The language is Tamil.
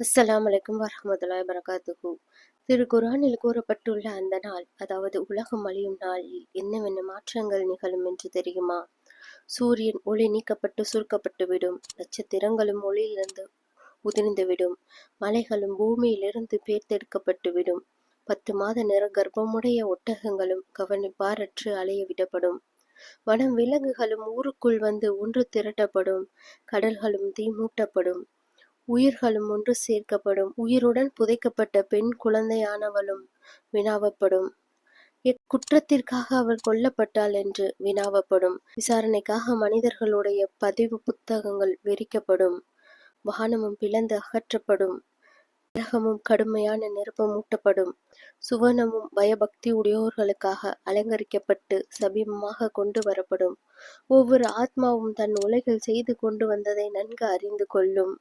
அஸ்ஸலாம் வலைக்கும் வரஹமத்துல்லாஹி திரு குரானில் கூறப்பட்டுள்ள அந்த நாள் அதாவது உலகம் அழியும் நாளில் என்னவென்ன மாற்றங்கள் நிகழும் என்று தெரியுமா? சூரியன் ஒளி நீக்கப்பட்டு சுருக்கப்பட்டு விடும் நட்சத்திரங்களும் ஒளியிலிருந்து உதிர்ந்துவிடும் மலைகளும் பூமியிலிருந்து பேர்த்தெடுக்கப்பட்டு விடும் பத்து மாத நிற கர்ப்பமுடைய ஒட்டகங்களும் கவனிப்பாரற்று அலைய விடப்படும் வனம் விலங்குகளும் ஊருக்குள் வந்து ஒன்று திரட்டப்படும் கடல்களும் தீ மூட்டப்படும் உயிர்களும் ஒன்று சேர்க்கப்படும். உயிருடன் புதைக்கப்பட்ட பெண் குழந்தையானவளும் வினாவப்படும். குற்றத்திற்காக அவள் கொல்லப்பட்டாள் என்று வினாவப்படும். விசாரணைக்காக மனிதர்களுடைய பதிவு புத்தகங்கள் விரிக்கப்படும் வானமும் பிளந்து அகற்றப்படும். கிரகமும் கடுமையான நெருப்பம் மூட்டப்படும் சுவனமும் பயபக்தி உடையோர்களுக்காக அலங்கரிக்கப்பட்டு சபீபமாக கொண்டு வரப்படும். ஒவ்வொரு ஆத்மாவும் தன் உலகில் செய்து கொண்டு வந்ததை நன்கு அறிந்து கொள்ளும்.